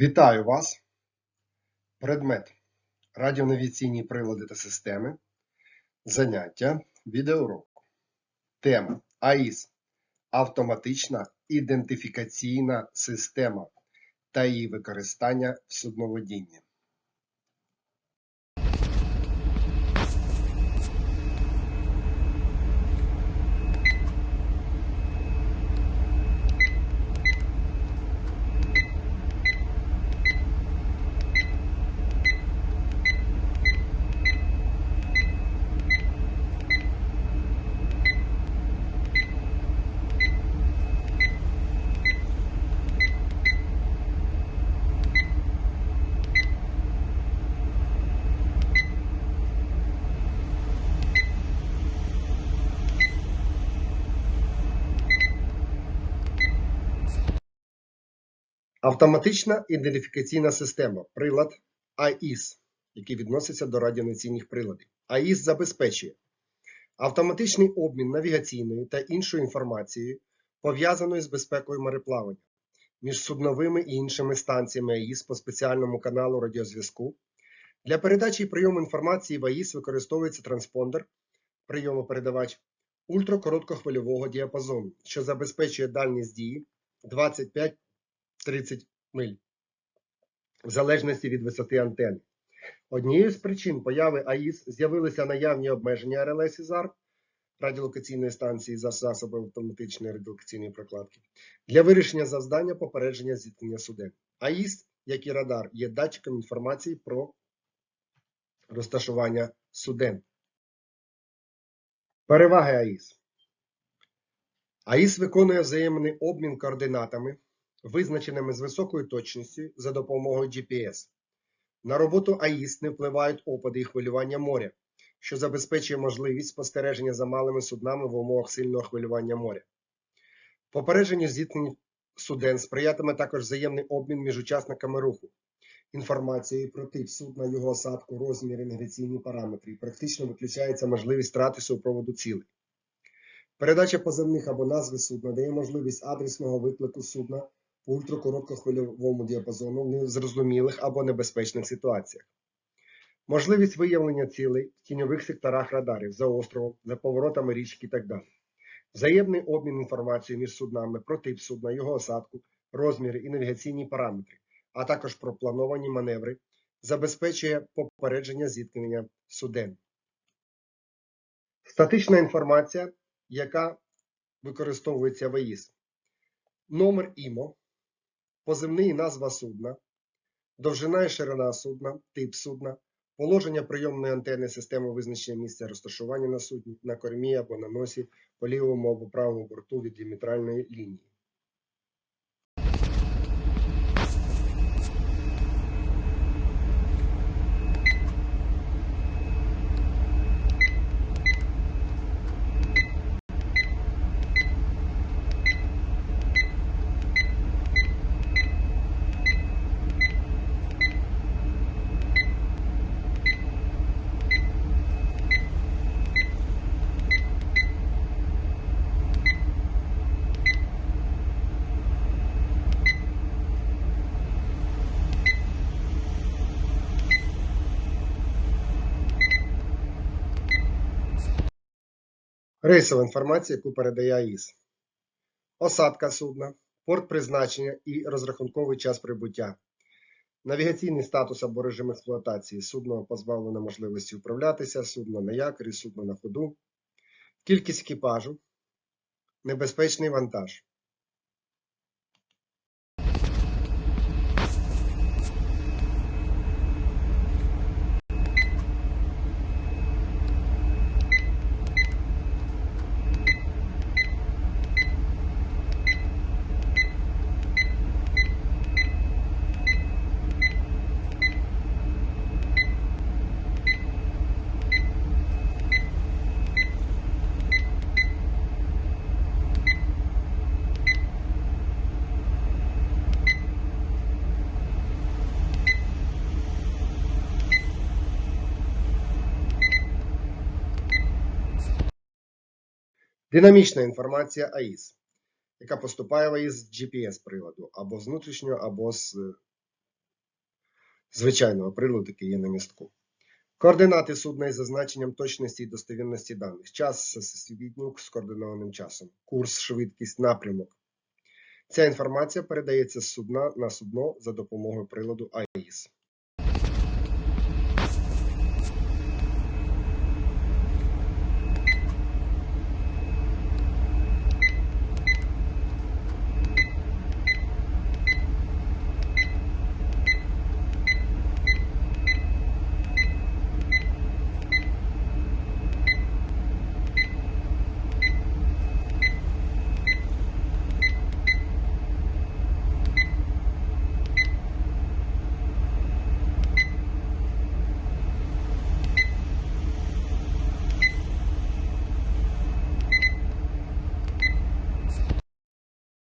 Вітаю вас! Предмет радіонавіційні прилади та системи. Заняття відеоуроку. Тема АІС Автоматична ідентифікаційна система та її використання в судноводінні. Автоматична ідентифікаційна система прилад АІС, який відноситься до радіонаційних приладів. АІС забезпечує автоматичний обмін навігаційною та іншою інформацією, пов'язаною з безпекою мореплавання між судновими і іншими станціями АІС по спеціальному каналу радіозв'язку. Для передачі і прийому інформації в АІС використовується транспондер, прийомопередавач ультракороткохвильового діапазону, що забезпечує дальність дії 25 30 миль, в залежності від висоти антени. Однією з причин появи АІС з'явилися наявні обмеження РЛС і ЗАР радіолокаційної станції за засобами автоматичної радіолокаційної прокладки для вирішення завдання попередження зіткнення суден. АІС, як і радар, є датчиком інформації про розташування суден. Переваги АІС. АІС виконує взаємний обмін координатами визначеними з високою точністю за допомогою GPS. На роботу АІС не впливають опади і хвилювання моря, що забезпечує можливість спостереження за малими суднами в умовах сильного хвилювання моря. Попередженню зіткнень суден сприятиме також взаємний обмін між учасниками руху, інформацією про тип судна, його осадку, розміри, навігаційні параметри і практично виключається можливість втрати супроводу цілей. Передача позивних або назви судна дає можливість адресного виклику судна по ультракороткохвильовому діапазону в незрозумілих або небезпечних ситуаціях. Можливість виявлення цілей в тіньових секторах радарів за островом, за поворотами річки і так далі. Взаємний обмін інформацією між суднами про тип судна, його осадку, розміри і навігаційні параметри, а також про плановані маневри, забезпечує попередження зіткнення суден. Статична інформація, яка використовується в АІС. Номер ІМО, позивний і назва судна, довжина і ширина судна, тип судна, положення прийомної антени системи визначення місця розташування на судні, на кормі або на носі по лівому або правому борту від діметральної лінії. Рейсова інформація, яку передає АІС. Осадка судна, порт призначення і розрахунковий час прибуття. Навігаційний статус або режим експлуатації. Судно позбавлено можливості управлятися, судно на якорі, судно на ходу. Кількість екіпажу. Небезпечний вантаж. Динамічна інформація АІС, яка поступає в АІС з GPS приладу або з внутрішнього, або з звичайного приладу, який є на містку. Координати судна із зазначенням точності і достовірності даних. Час всесвітньо скоординованим часом. Курс, швидкість, напрямок. Ця інформація передається з судна на судно за допомогою приладу АІС.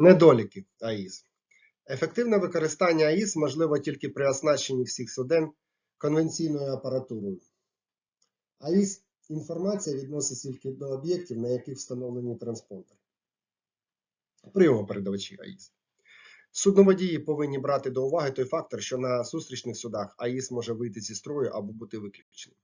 Недоліки АІС. Ефективне використання АІС можливо тільки при оснащенні всіх суден конвенційною апаратурою. АІС інформація відноситься тільки до об'єктів, на яких встановлені транспондери. Прийомопередавачі АІС. Судноводії повинні брати до уваги той фактор, що на зустрічних судах АІС може вийти зі строю або бути виключеним.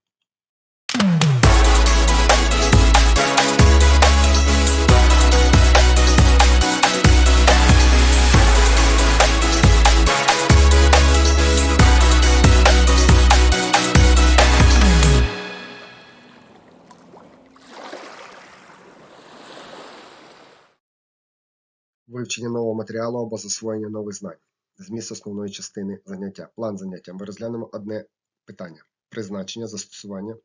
Вивчення нового матеріалу або засвоєння нових знань. Зміст основної частини заняття. План заняття. Ми розглянемо одне питання: призначення, застосування,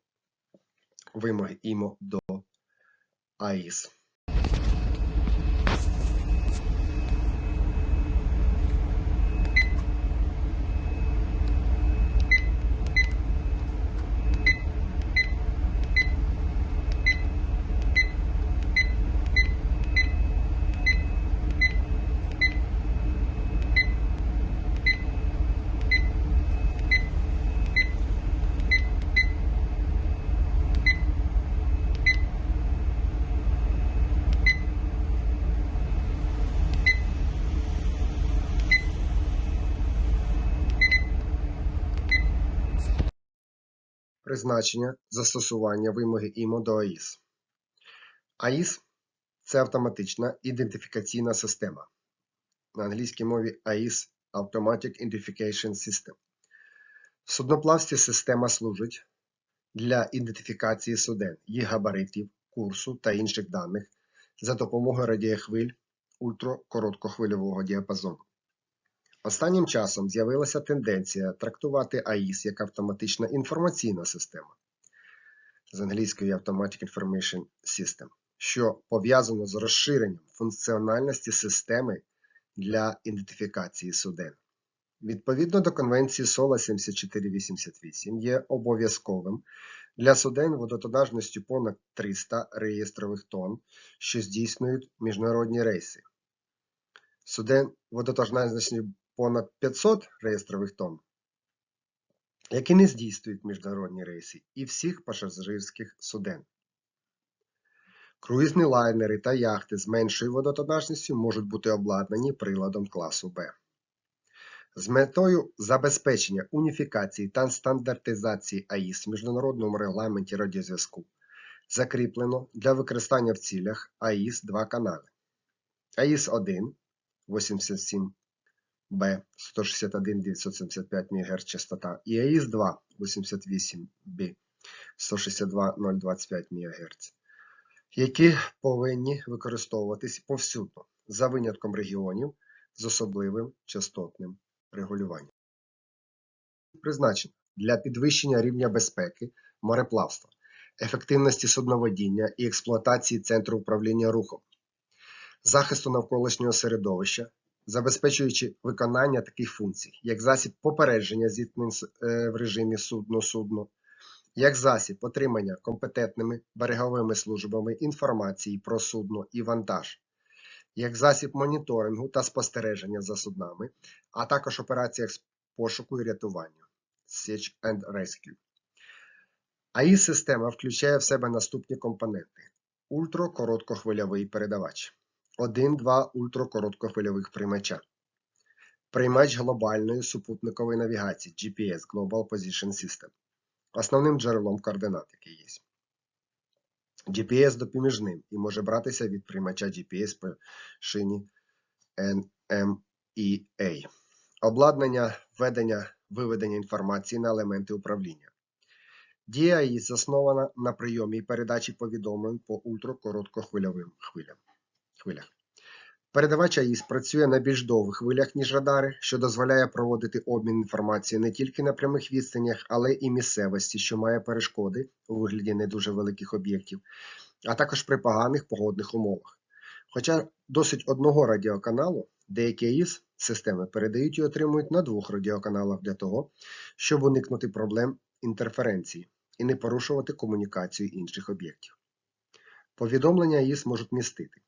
вимоги ІМО до АІС. Призначення, застосування вимоги ІМО до АІС. АІС це автоматична ідентифікаційна система. На англійській мові AIS Automatic Identification System. В судноплавстві система служить для ідентифікації суден, їх габаритів, курсу та інших даних за допомогою радіохвиль ультракороткохвильового діапазону. Останнім часом з'явилася тенденція трактувати АІС як автоматична інформаційна система з англійської Automatic Information System, що пов'язано з розширенням функціональності системи для ідентифікації суден. Відповідно до Конвенції СОЛА 7488 є обов'язковим для суден водотонажністю понад 300 реєстрових тонн, що здійснюють міжнародні рейси. Суден водотонажністю понад 500 реєстрових тонн, які не здійснюють міжнародні рейси, і всіх пасажирських суден. Круїзні лайнери та яхти з меншою водотонажністю можуть бути обладнані приладом класу Б. З метою забезпечення уніфікації та стандартизації АІС в міжнародному регламенті радіозв'язку закріплено для використання в цілях АІС два канали. АІС-1 87 Б. 161 975 МГц частота. І АІС-2 88 Б. 162 025 МГц, які повинні використовуватись повсюдно за винятком регіонів з особливим частотним регулюванням. Призначено для підвищення рівня безпеки мореплавства, ефективності судноводіння і експлуатації центру управління рухом, захисту навколишнього середовища, забезпечуючи виконання таких функцій, як засіб попередження зіткнень в режимі судно-судно, як засіб отримання компетентними береговими службами інформації про судно і вантаж, як засіб моніторингу та спостереження за суднами, а також операціях з пошуку і рятування Search and Rescue. АІС-система включає в себе наступні компоненти: ультракороткохвильовий передавач, 1-2 ультракороткохвильових приймача, Приймач глобальної супутникової навігації GPS Global Position System. Основним джерелом координат, який є. GPS допоміжним і може братися від приймача GPS по шині NMEA. Обладнання введення виведення інформації на елементи управління. Дія АІС заснована на прийомі і передачі повідомлень по ультракороткохвильовим хвилям. Хвилях. Передавач АІС працює на більш довгих хвилях, ніж радари, що дозволяє проводити обмін інформацією не тільки на прямих відстанях, але і місцевості, що має перешкоди у вигляді не дуже великих об'єктів, а також при поганих погодних умовах. Хоча досить одного радіоканалу, деякі АІС системи передають і отримують на двох радіоканалах для того, щоб уникнути проблем інтерференції і не порушувати комунікацію інших об'єктів. Повідомлення АІС можуть містити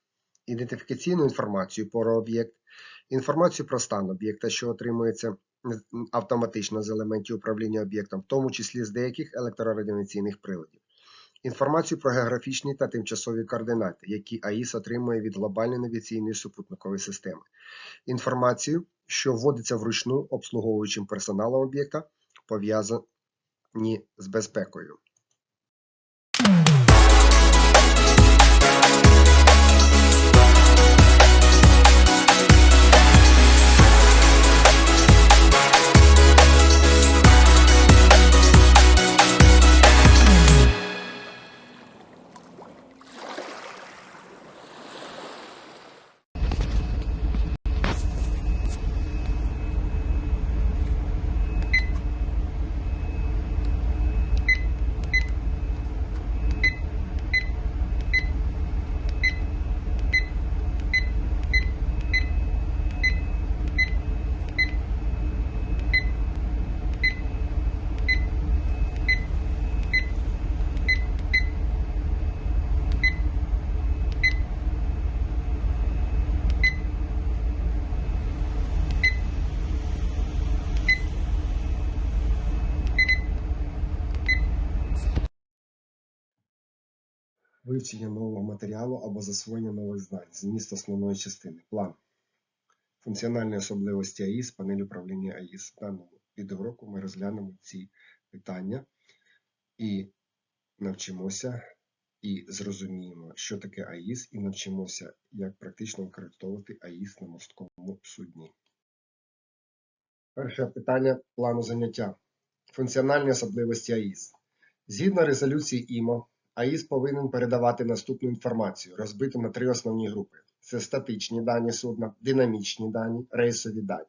ідентифікаційну інформацію про об'єкт, інформацію про стан об'єкта, що отримується автоматично з елементів управління об'єктом, в тому числі з деяких електрорадіаційних приладів, інформацію про географічні та тимчасові координати, які АІС отримує від глобальної навігаційної супутникової системи, інформацію, що вводиться вручну обслуговуючим персоналом об'єкта, пов'язані з безпекою. Вивчення нового матеріалу або засвоєння нових знань. Зміст основної частини. План. Функціональні особливості АІС, панель управління АІС. В даному відеоуроку ми розглянемо ці питання і навчимося і зрозуміємо, що таке АІС, і навчимося, як практично використовувати АІС на морському судні. Перше питання плану заняття. Функціональні особливості АІС. Згідно резолюції ІМО, АІС повинен передавати наступну інформацію, розбиту на три основні групи: це статичні дані судна, динамічні дані, рейсові дані.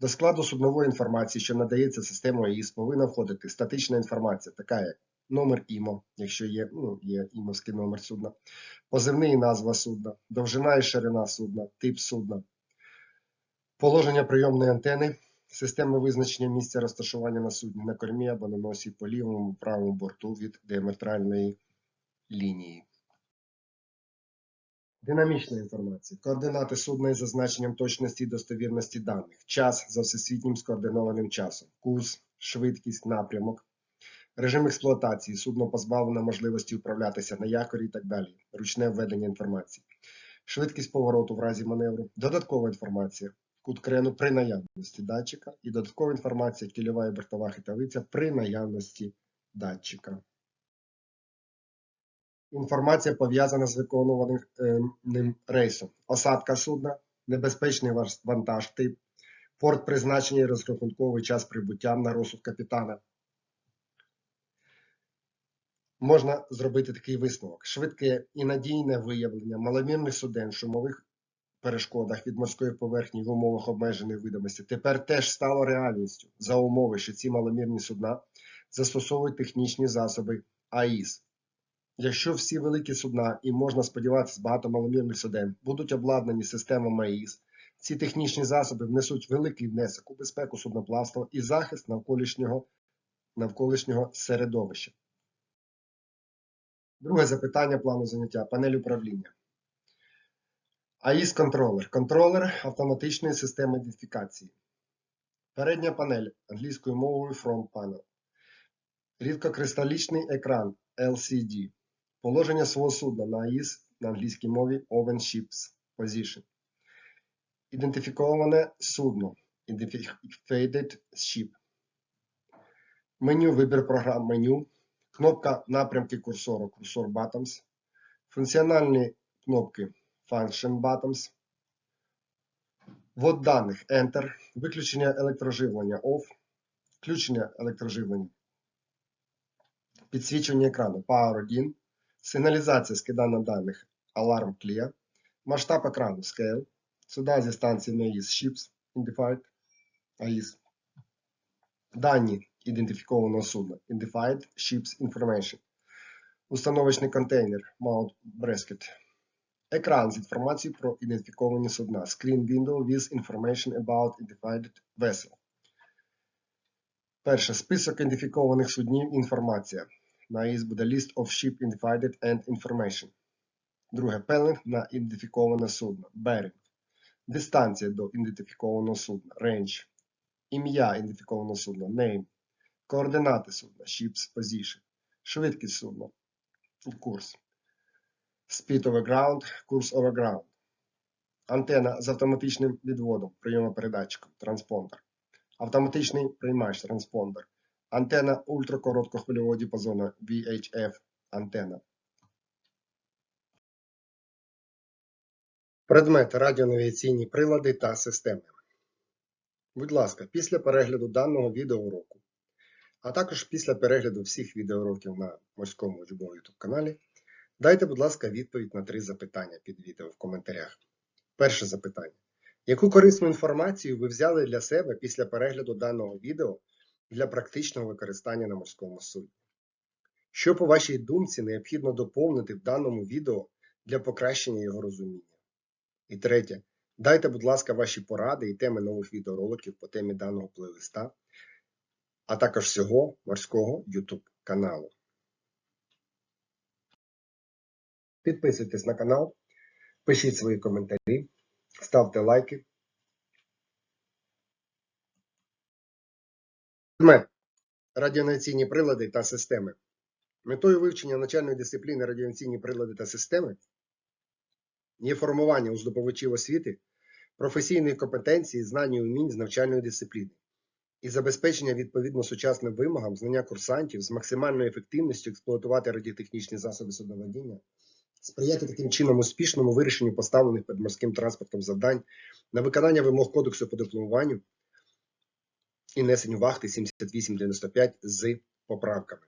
До складу суднової інформації, що надається системою АІС, повинна входити статична інформація, така як номер ІМО, якщо є, ну, є імовський номер судна, позивний і назва судна, довжина і ширина судна, тип судна, положення прийомної антени, системи визначення місця розташування на судні на кормі або на носі по лівому правому борту від діаметральної лінії. Динамічна інформація. Координати судна із зазначенням точності і достовірності даних. Час за всесвітнім скоординованим часом. Курс, швидкість, напрямок. Режим експлуатації. Судно позбавлено можливості управлятися на якорі і так далі. Ручне введення інформації. Швидкість повороту в разі маневру. Додаткова інформація. Кут крену при наявності датчика. І додаткова інформація кільова і бортова хитавиця при наявності датчика. Інформація пов'язана з виконуваним е, рейсом. Осадка судна, небезпечний вантаж тип, порт призначення і розрахунковий час прибуття на розсуд капітана. Можна зробити такий висновок: швидке і надійне виявлення маломірних суден, шумових перешкодах від морської поверхні в умовах обмеженої видимості тепер теж стало реальністю за умови, що ці маломірні судна застосовують технічні засоби АІС. Якщо всі великі судна, і можна сподіватися багато маломірних суден, будуть обладнані системами АІС, ці технічні засоби внесуть великий внесок у безпеку судноплавства і захист навколишнього, навколишнього середовища. Друге запитання плану заняття панель управління. АІС контролер. Контролер автоматичної системи ідентифікації. Передня панель англійською мовою Front Panel. Рідкокристалічний екран LCD. Положення свого судна на АІС на англійській мові Oven Ships Position. Ідентифіковане судно. Identified ship. Меню вибір програм меню. Кнопка напрямки курсору курсор buttons. Функціональні кнопки Function buttons. Ввод даних Enter. Виключення електроживлення Off. Включення електроживлення. Підсвічування екрану Power 1. Сигналізація скидання даних Alarm Clear. Масштаб екрану Scale. Сюди зі станції NAIS Ships Identified AIS. Дані ідентифікованого судна Identified Ships Information. Установочний контейнер Mount Brisket. Екран з інформацією про ідентифіковані судна. Screen window with information about identified vessel. Перше. Список ідентифікованих суднів. Інформація. На ІС буде list of ship identified and information. Друге. Пелинг на ідентифіковане судно. Bearing. Дистанція до ідентифікованого судна. Range. Ім'я ідентифікованого судна. Name. Координати судна. Ship's position. Швидкість судна. Курс. Speed over ground. Курс over ground. Антена з автоматичним відводом. Прийомопередатчиком. Транспондер. Автоматичний приймач. Транспондер. Антена ультракороткохвильового діапазону VHF. Антена. Предмети радіонавігаційні прилади та системи. Будь ласка, після перегляду даного відеоуроку, а також після перегляду всіх відеоуроків на морському учбовому YouTube каналі, дайте, будь ласка, відповідь на три запитання під відео в коментарях. Перше запитання. Яку корисну інформацію ви взяли для себе після перегляду даного відео для практичного використання на морському судні? Що, по вашій думці, необхідно доповнити в даному відео для покращення його розуміння? І третє. Дайте, будь ласка, ваші поради і теми нових відеороликів по темі даного плейлиста, а також всього морського YouTube каналу. Підписуйтесь на канал, пишіть свої коментарі, ставте лайки. Радіонаційні прилади та системи. Метою вивчення навчальної дисципліни радіонаційні прилади та системи є формування у здобувачів освіти професійної компетенції, знань і умінь з навчальної дисципліни і забезпечення відповідно сучасним вимогам знання курсантів з максимальною ефективністю експлуатувати радіотехнічні засоби судноводіння, сприяти таким чином успішному вирішенню поставлених перед морським транспортом завдань на виконання вимог Кодексу по дипломуванню і несенню вахти 7895 з поправками.